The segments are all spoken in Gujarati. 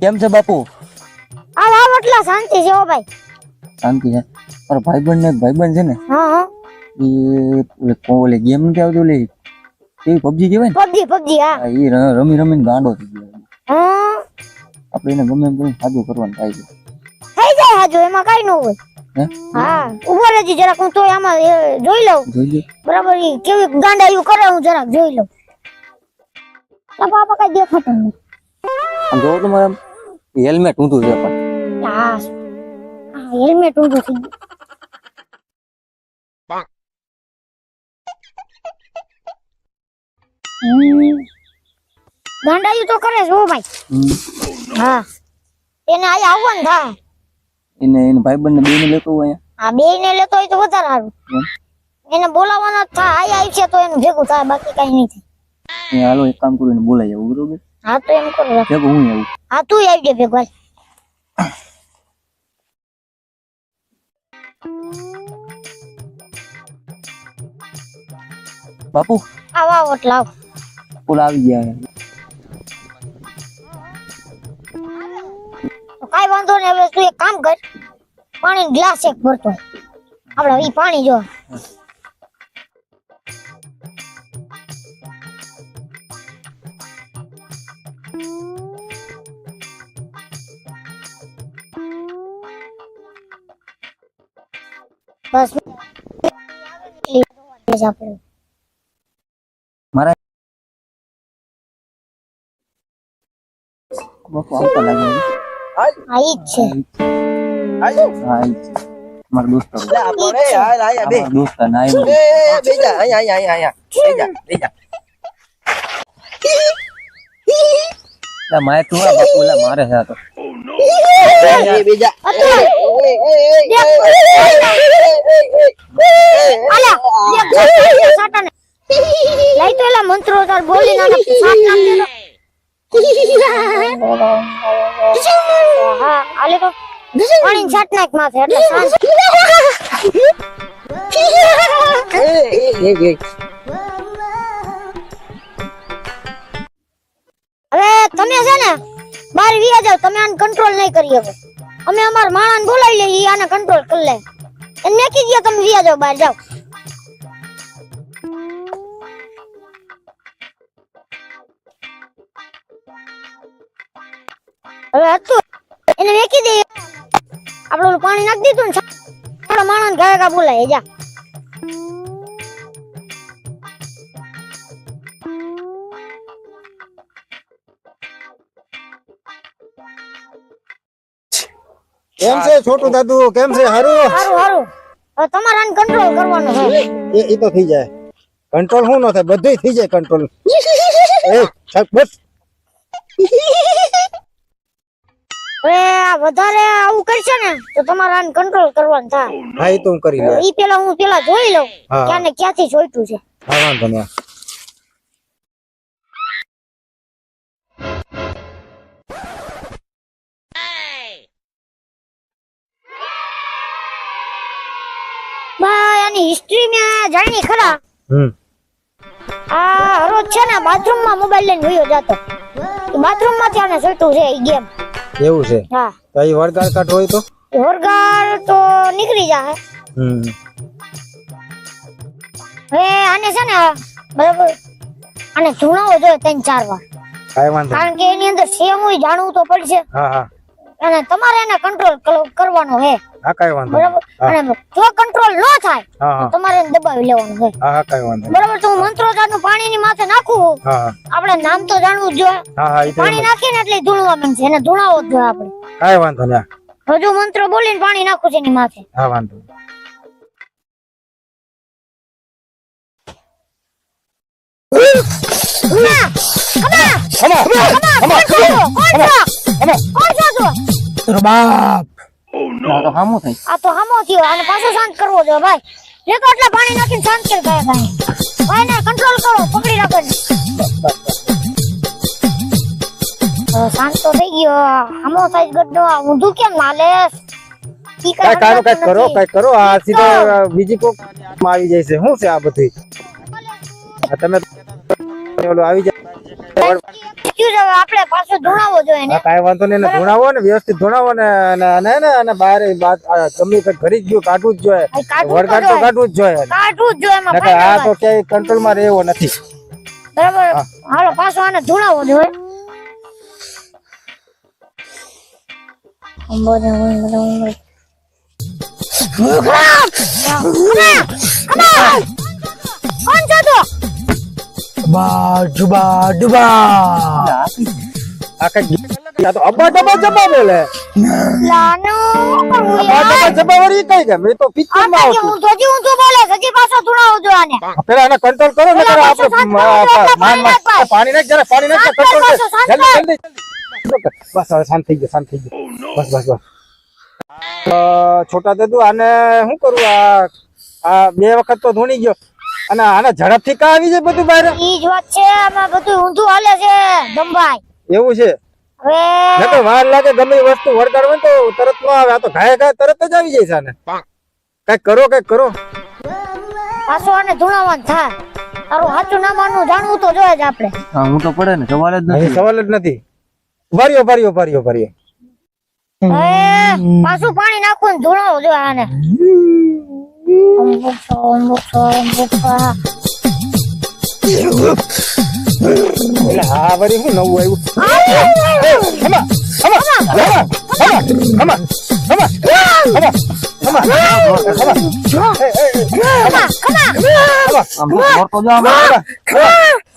કેમ છે બાપુ? આ વાવ એટલા શાંતિ છે ઓ ભાઈ. શાંતિ છે. મારો ભાઈબંધ ને ભાઈબંધ છે ને હા હા. એ કોલે ગેમ કે આવતો લે એ પબજી કહેવાય ને? પબજી પબજી હા. એ રમી રમીને ગાંડો થઈ ગયો. હા. આપણે એને ગમે એમ કરીને સાજુ કરવાનું થાય છે. થઈ જાય સાજુ એમાં કઈ ન હોય. હે? ઊભો રહેજે જરાક હું તોય આમાં જોઈ લઉં. જોઈ બરાબર કેવી ગાંડાયું કરે હું જરાક જોઈ લઉં. બાપા કઈ દેખાતું નહીં આમ જોવો તો મારે હેલ્મેટ ઊંધું છે પણ. હા હા હેલ્મેટ ઊંધું છે. દંડાયું તો કરે છે હો ભાઈ. હા. એને આયા આવવાનું થા એને એને ભાઈબંધ ને બેને લેતો હોય આ બે ને લેતો હોય તો વધારે સારું. એને બોલાવવાનો જ થાય આયા છે તો એનું ભેગું થાય બાકી કઈ નહીં થાય હાલો એક કામ કરું એને બોલાઈ આવું બરોબર? હા તો એમ કરો. ભેગો હું આવું. હા તું આવી જાય ભેગો. બાપુ આવ આવ લાવ આવ. આવી ગયા કાઈ વાંધો નહીં હવે તું એક કામ કર. પાણી ગ્લાસ એક ભરતો. આપડે આપણે ઈ પાણી જો. મારા બાપુ આવતા લાગે છે. આ છે. હા ઈ જ. મારા દોસ્તો આપણે હાલ આયા બે. દોસ્ત ના એ બેજા આયા આયા આયા આયા બેજા બેજા મારે તું આ બાપુ મારે છે તો. બેજા લઈ તો એલા મંત્રો તાર બોલી ના સાટ નામ દે હા આલે તો પાણી છાટ નાખ માથે એટલે શાંત એ એ એ હવે તમે છે ને બાર વિયા જાવ તમે આને કંટ્રોલ નહીં કરી શકો અમે અમાર માણસ બોલાવી લઈએ આને કંટ્રોલ કરી લે. એને મેકી દો તમે વિયા જાવ બહાર જાવ હવે હતું. એને મેકી દે આપણે પાણી નાખી દીધું ને આપણા માણસ ગાયકા બોલાય, જા. કેમ છે છોટું દાદુ? કેમ છે? હારું? હારું હારું. હવે તમારે આને કંટ્રોલ કરવાનો છે. એ ઈ તો થઈ જાય. કંટ્રોલ હું ન થાય? બધું થઈ જાય કંટ્રોલ એ છક બસ. આ વધારે આવું કરશે ને તો તમારે આને કંટ્રોલ કરવાનું થાય. હા એ તો હું કરી લઉં ઈ પેલા હું પેલા જોઈ લઉં. ક્યાં ને ક્યાંથી જોઈતું છે. હા વાંધો નહીં. હિસ્ટ્રી મેં જાણી ખરા. હમ. આ હરોજ છે ને બાથરૂમમાં મોબાઈલ લઈને વયો જતો. બાથરૂમમાંથી આને જોઈતું છે ઈ ગેમ. એવું છે? હા. તો વળગાડ કાઢ હોય તો? હોરગાર તો નીકળી જાય હમ. હવે આને છે ને બરાબર અને ધૂણાવો જોઈએ ત્રણ ચાર વાર. કાંઈ વાંધો કારણ કે એની અંદર સેમ હોય જાણવું તો પડશે. હા હા. અને તમારે એને કંટ્રોલ કરવાનો છે હા કઈ વાંધો અને જો કંટ્રોલ ન થાય તમારે દબાવી લેવાનું છે. હા કાંઈ વાંધો બરાબર તો હું મંત્રોચારનું પાણી ની માથે નાખું આપણે નામ તો જાણવું જ જોઈએ. પાણી. નાખીને એટલે ધૂણવા માંડશે એને ધૂણાવો જ જોઈએ આપણે. કઈ વાંધો નહીં હજુ મંત્ર બોલીને પાણી નાખું છે એની માથે. હા વાંધો. ના! કોણ છો? કોણ છો? કોણ છો તું? આ તો હામો થઈ આ તો હામો થયો. અને પાછો શાંત કરવો જો ભાઈ. એક એટલે પાણી નાખીને શાંત કરી ભાઈ ભાઈ. ને કંટ્રોલ કરો પકડી રાખો ને. શાંત તો થઈ ગયો. હામો થાય ગड्ढो આ ઊંધું કેમ માલે ઈ કાંઈ કાંઈ કાંઈ કરો કઈ કરો. આ સીધો બીજી કોકમાં આવી જાય છે. શું છે આ બધું આ ઓલું આવી જાય આપણે પાછો ધોણાવો જોઈએ ને. હા, વાંધો નહીં ધોણાવો ને વ્યવસ્થિત ધોણાવો ને અને ને અને બહાર ગમે તે ઘરી જ ગયું કાઢવું જ જોઈએ. તો જોઈએ. કાઢવું જ જોઈએ કાઢવું જ જોઈએ આ તો ક્યાંય કંટ્રોલમાં રહેવો નથી. બરાબર? હાલો પાછો આને ધોણાવો જોઈએ. ને ને? ડુબા ડુબા ડુબા. આ કઈ તો અબ્બા ડબ્બા જબ્બા બોલે. લાનો કરવું અબ્બા યાર. વળી કઈ ગયા તો પિક્ચરમાં આવતું. હું તો હજી ઊંધું બોલે છે. પાછો ધોણાવો જોઈએ આને. પેલા એને કંટ્રોલ કરો ને આપણે માન પાણી નાખ જરા પાણી નાખ શાંત કંટ્રોલ કર, કર. પાછું શાંત જલ્દી જલ્દી બસ હવે શાંત થઈ ગયો શાંત થઈ ગયો. બસ બસ બસ. છોટા દેદુ આને શું કરું? આ આ બે વખત તો ધૂણી ગયો. અને આને ઝડપથી કા આવી જાય બધું બહાર? ઈ જ વાત છે આમાં બધું ઊંધું હાલે છે દમભાઈ. એવું છે? હવે નકર વાર લાગે ગમે એ વસ્તુ વળગાડવે હોય તો તરત ન આવે આ તો ઘાય ઘાય તરત જ આવી જાય સાને કઈ કરો કઈ કરો. પાછો આને ધૂણાવાન થાય. તારું સાચું ના માનવું જાણવું તો જોઈએ જ આપણે. હા હું તો પડે ને સવાલ જ નથી. સવાલ જ નથી. ભર્યો ભર્યો ભર્યો ભર્યો પાછું પાણી નાખવું ને જો આને. અમુક છો, અમુક છો, અમુક છો. એટલે હા વળી શું નવું આવ્યું હમા હમા હમા હમા હમા હમા હમા હમા હમા. હમા આમ.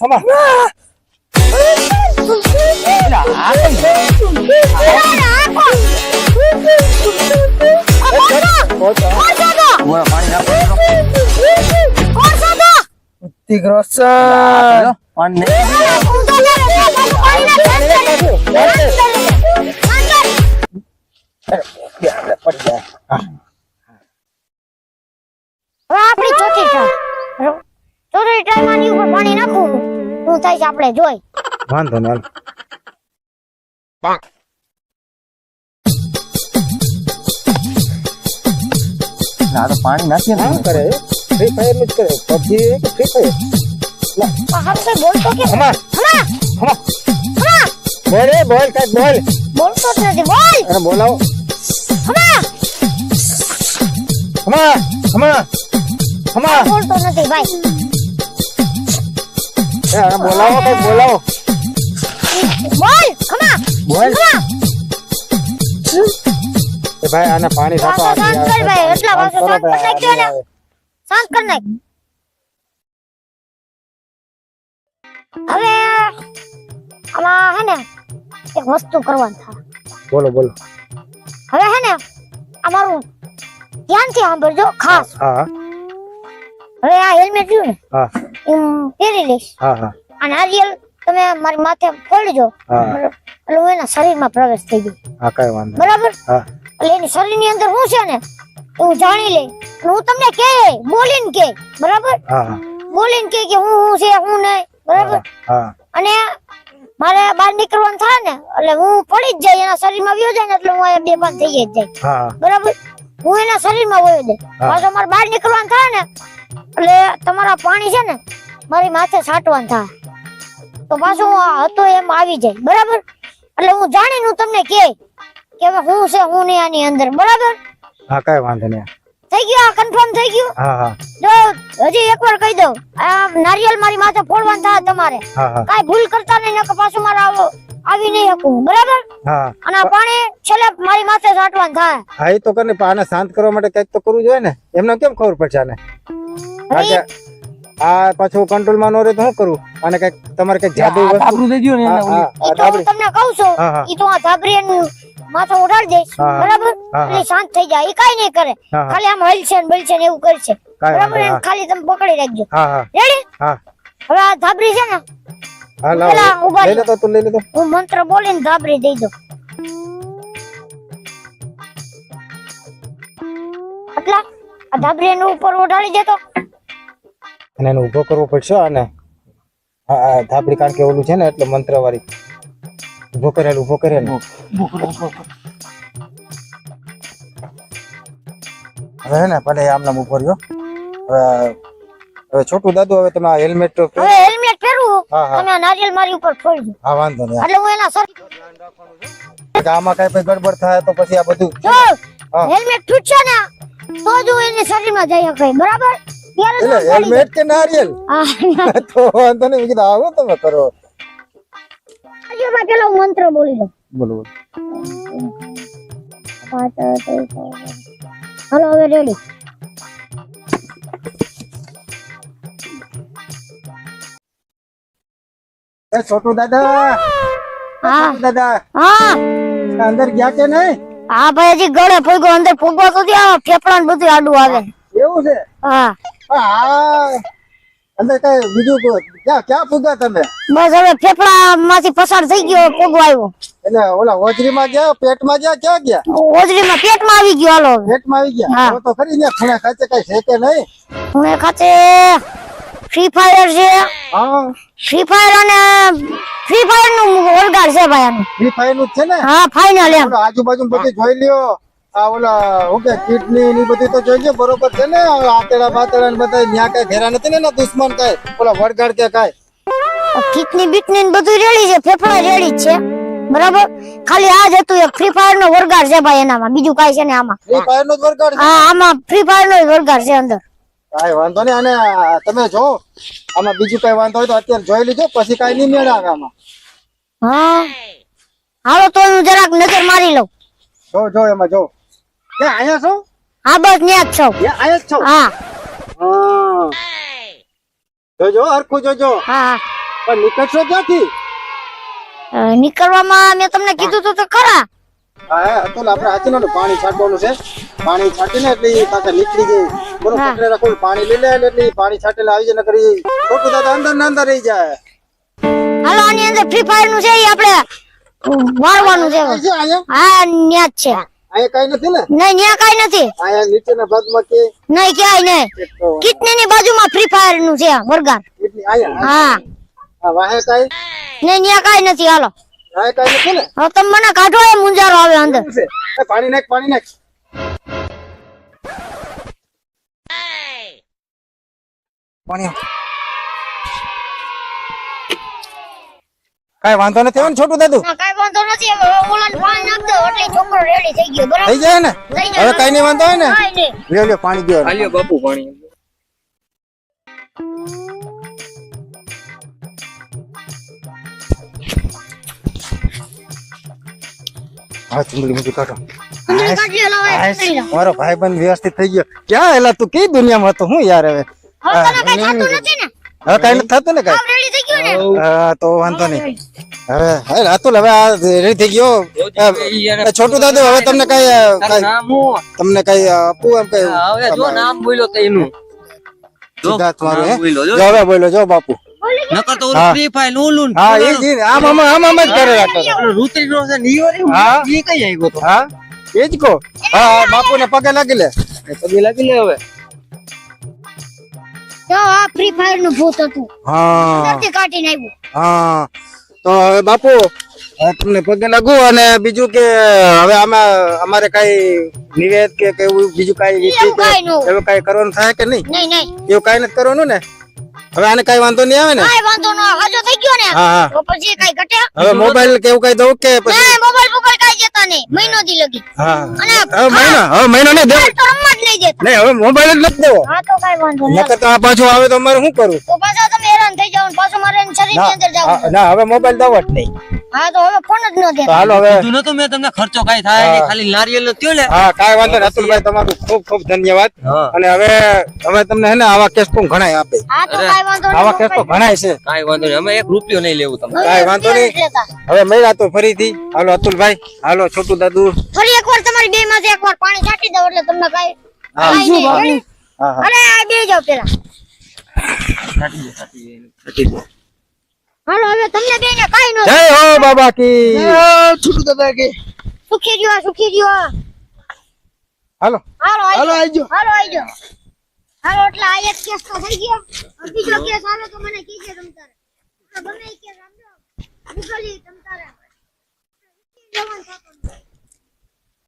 હમા આપડી ચોથી ચોથી ટ્રાય માની ઉપર પાણી નાખું. શું થાય છે આપણે જોઈ વાંધો ના ના, આ તો પાણી નાખીએ ને શું કરે ફ્રી ફાયરનું જ કરે પબજી કે ફ્રી ફાયર હારું કઈ બોલતો કે હમા હમા હમા હમા બોલ એ બોલ કંઈક બોલ બોલતો જ નથી બોલ એને બોલાવો હમા હમા હમા હમા બોલતો નથી ભાઈ એ એને બોલાવો કંઈક બોલાવો બોલ હમા બોલ હમા એ ભાઈ આને પાણી પાછો આવી ભાઈ, એટલા પાછો શાંત કરી નાખ્યો ને. શાંત કર નાખ. હવે આમાં હે ને એક વસ્તુ કરવાની થા બોલો બોલો. હવે હે ને અમારું ધ્યાનથી સાંભળજો ખાસ. હા. હવે આ હેલ્મેટ જોયું ને હા. હું પહેરી લઈશ. હા હા. અને આ રિયલ તમે મારી માથે ફોડજો. હા. એટલે હું એના શરીરમાં પ્રવેશ થઈ ગયો હા કઈ વાંધો બરાબર? હા. એટલે એની શરીરની અંદર શું છે ને? હું જાણી લઈ હું તમને કે બોલીને કે બરાબર? બોલીને કે કે હું હું છે હું નહીં. બરાબર? અને મારે બહાર નીકળવાનું થાય ને એટલે હું પડી જ જાય એના શરીરમાં વયો જાય ને એટલે હું બે બેભાન થઈ જ જાય. બરાબર? હું એના શરીરમાં વયો જાય. પાછો મારે બહાર નીકળવાનું થાય ને એટલે તમારા પાણી છે ને મારી માથે છાંટવાનું થાય. તો પાછું હું હતો એમ આવી જાય. બરાબર? એટલે હું જાણીને હું તમને કે કે હું છે હું ને આની અંદર બરાબર? હા કઈ વાંધો નહીં. થઈ ગયું આ કન્ફર્મ થઈ ગયું? હા હા. જો હજી એકવાર કહી દઉં આ નારિયેલ મારી માથે ફોડવાનું થાય તમારે. હા હા. ભૂલ કરતા નહીં નકર પાછું મારે આવો આવી નહીં શકું બરાબર? હા. અને પાણી છેલ્લે મારી માથે છાંટવાનું થાય. હા એ તો કરીને આને શાંત કરવા માટે કંઈક તો કરવું જોઈએ ને. એમને કેમ ખબર પડશે આને? આ પાછું આ પાછું કંટ્રોલમાં ન રહે તો શું કરું? અને કંઈક તમારે કંઈક જાદુ વસ્તુ થઈ ગયું ને તમને કહું છું. ઈ તો આ ધાબરી માથે ઉડાડી દઈશ. બરાબર? એટલે શાંત થઈ જાય. એ કઈ નહીં કરે. ખાલી આમ હલશે ને બલશે ને એવું કરશે. બરાબર? એને ખાલી તમે પકડી રાખજો. રેડી હવે આ ધાબરી છે ને પેલા ઊભા લઈ લેતો તું લઈ લેતો હું મંત્ર બોલીને ધાબરી દઈ દઉં. આટલા? આ ધાબરી એની ઉપર ઉડાડી દેતો અને એને ઊભો કરવો પડશે અને ધાબળી કારણ કે ઓલું છે ને એટલે મંત્ર વાળી ઊભો કરે ઊભો કરે ને હવે ને ભલે આમનામ ઊભો રહ્યો. હવે હવે છોટું દાદુ હવે તમે આ હેલ્મેટ હવે હેલ્મેટ પહેરું? હા, હા. તમે આ નારિયેલ મારી ઉપર ફોડજો. હા વાંધો નહીં એટલે હું એના સર કે આમાં કઈ પણ ગડબડ થાય તો પછી આ બધું. હેલ્મેટ તૂટશે ને તો જ હું એની શરીરમાં જઈ શકે. બરાબર? એટલે હેલ્મેટ કે નારિયેલ? હા. તો વાંધો નહીં કીધું આવો તમે કરો. નારિયેલમાં પેલો મંત્ર બોલી લો બોલો બોલો. હાલો હવે રેડી એ છોટુ દાદા હા. દાદા હા. અંદર ગયા કે નહીં? હા ભાઈ હજી ગળે ફૂગો અંદર ફોગવા સુધી આવે ફેફડા ને બધું આડું આવે. એવું છે? હા. હા. અંદર કઈ બીજું ક્યાં ક્યાં પૂગા તમે? બસ હવે ફેફડા માંથી પસાર થઈ ગયો ફોગો આવ્યો. એટલે ઓલા હોજરીમાં ગયા પેટમાં ગયા ક્યાં ગયા? હોજરી માં પેટ પેટમાં આવી ગયો હાલો પેટ પેટમાં આવી ગયા? તો ખરી ને ખૂણે ખાતે કઈ છે કે નહીં? ખૂણે ખાતે ફ્રી ફાયર છે. હા. ફ્રી ફાયર અને ફ્રી ફાયરનું ઓલગાર છે ભાઈ આનું. ફ્રી ફાયરનું છે ને? હા ફાઇનલ એમ. આજુબાજુ બધું જોઈ લ્યો. આ ઓલા હું કે કિડની ની બધું તો જોઈ બરોબર છે ને? આતેડા બાતેડા ને બધા ન્યા કઈ ઘેરા નથી ને એના દુશ્મન કઈ? ઓલા વડગાડ કે કઈ? કિડની બીટની ને બધું રેડી છે ફેફડા રેડી છે. બરાબર? ખાલી આ જ હતું એક ફ્રી ફાયર નો વરગાડ છે ભાઈ એનામાં. બીજું કાંઈ છે ને આમાં. ફ્રી ફાયર નો જ છે? હા આમાં ફ્રી ફાયર નો વરગાડ છે અંદર. કાંઈ વાંધો નહીં અને તમે જો આમાં બીજું કઈ વાંધો હોય તો અત્યારે જોઈ લીજો પછી કઈ નહીં મેળા આમાં હા. હાલો તો હું જરાક નજર મારી લઉં. જો જો એમાં જો. અહીંયા છો? હા બસ ન્યા જ છો. અહીંયા જ છો? હા. જોજો હરખું જોજો. હા. પણ નીકળશો ક્યાંથી? નીકળવામાં મેં તમને કીધું તું ખરા. હા તો આપણે હાચીનું પાણી છાંટવાનું છે. પાણી છાંટીને એટલે પાછા નીકળી જાય હા. પકડે રાખો પાણી લઈ લે એટલે પાણી છાંટેલા આવી જાય નકર ઈ દાદા અંદર ને અંદર રહી જાય. હાલો આની અંદર ફ્રી ફાયરનું છે એ આપણે વાળવાનું છે. હા ન્યા જ છે. અહીંયા કઈ નથી ને? નહીં ન્યા કાંઈ નથી. અહીંયા નીચેના ભાગમાં કે? નહીં ક્યાંય નહીં. એક કિડની ની બાજુમાં ફ્રી ફાયરનું છે વરગાડ એટલી અહીંયા? હા. હા વાહે કઈ? નહીં ન્યા કાંઈ નથી હાલો. વાહે કઈ નથી ને? હવે તમે મને કાઢો એ મુંજારો આવે અંદર. પાણી નાખ પાણી નાખ. પાણી. કઈ વાંધો નથી આવે ને છોટું દાદુ? વાંધો નથી હવે ઓલાને પાણી નાખ દો. એટલે છોકરો રેડી થઈ ગયો બરાબર? થઈ જાય ને? હવે કઈ નહીં વાંધો હોય ને? લ્યો લ્યો પાણી દો. બાપુ પાણી. હા ચુંબડી મુંડી કાઢો. અંદર કાઢી લો, હવે હાશ, પકડી લો. મારો ભાઈબંધ વ્યવસ્થિત થઈ ગયો. ક્યાં એલા તું? કઈ દુનિયામાં હતો? હું યાર હવે? હવે કઈ નથી થતું ને કઈ? આમ રેડી થઈ ગયો ને? હા તો વાંધો નહીં. હવે હે રાતુલ હવે આ રેડી થઈ ગયો. એ, છોટું દાદુ હવે તમને કઈ તમને કઈ આપવું એમ કઈ? હવે જો નામ બોલ્યો તો એનું. જો સિદ્ધાર્થ મારું હે? જો. જો હવે બોલો જો બાપુ. નકર તો ફ્રી ફાયર ઓલું હા એ જ આમ આમ આમ આમ જ કરે રાખતો હતો. નો છે ને હા. ઈ કઈ આવ્યો તો? હા એ જ કહો હા હા બાપુ ને પગે લાગી લે. પગે લાગી લે હવે. જો આ ફ્રી ફાયરનું ભૂત હતું. હા. કાઢીને આવ્યું. હા. તો હવે બાપુ તમને પગે લાગુ અને બીજું કે હવે આમાં અમારે કઈ નિવેદ કે કેવું બીજું કઈ. એવું કઈ કરવાનું થાય કે નહીં? નહીં નહીં. એવું કઈ નથી કરવાનું ને? હવે આને કઈ વાંધો નહીં આવે ને? કઈ વાંધો ન આવે. થઈ ગયો ને? હા હા. પછી કઈ ઘટે? હવે મોબાઈલ કે એવું કઈ દઉં કે પછી? મોબાઈલ મોબાઈલ કાંઈ જતા મહિનો દી લગી. હા. હવે મહિનો હવે મહિનો નહીં દેવો. તો રમવા જ નહીં નહીં હવે મોબાઈલ જ નથી દેવો. હા તો કાંઈ વાંધો નહીં. નકર તો આ પાછું આવે તો અમારે શું કરું તો પાછા તમે હેરાન થઈ જાવ પાછું મારે શરીર અંદર ના હવે મોબાઈલ દવો જ નહીં. હા તો હવે ફોન જ ન તો હાલો હવે. કીધું નતું મેં તમને ખર્ચો કાઈ થાય નહીં ખાલી નારિયેલ નો ત્યો લે હા કાંઈ વાંધો નહીં. અતુલભાઈ તમારું ખૂબ ખૂબ ધન્યવાદ. અને હવે હવે તમને હે ને આવા કેસ પણ ઘણાય આપે. હા તો કાંઈ વાંધો આવા કેસ તો ઘણાય છે. કાઈ વાંધો નહીં. અમે એક રૂપિયો નહીં લેવું તમને. કાંઈ વાંધો નહીં. હવે મળ્યા તો ફરીથી. હાલો અતુલભાઈ. હાલો છોટું દાદુ. ફરી એકવાર તમારી બે માંથી એકવાર પાણી છાંટી દઉં એટલે તમને કાંઈ હા. કાંઈ નહીં. Ready? હા હા. અરે આ બે જાવ પેલા. હાલો હવે તમને બે ને કાંઈ ન જય હો બાબા કી. છોટું દાદા કે સુખી રહ્યો સુખી રહ્યો. હાલો. હાલો હાલો આઈ આઈજો હાલો આઈ જાઓ. હાલો એટલે આ એક કેસ તો થઈ ગયો. બીજો કેસ આવે તો મને કીજે તમ તારે. ગમે એ કેસ આપજો તમ તારે. જવાન થતો.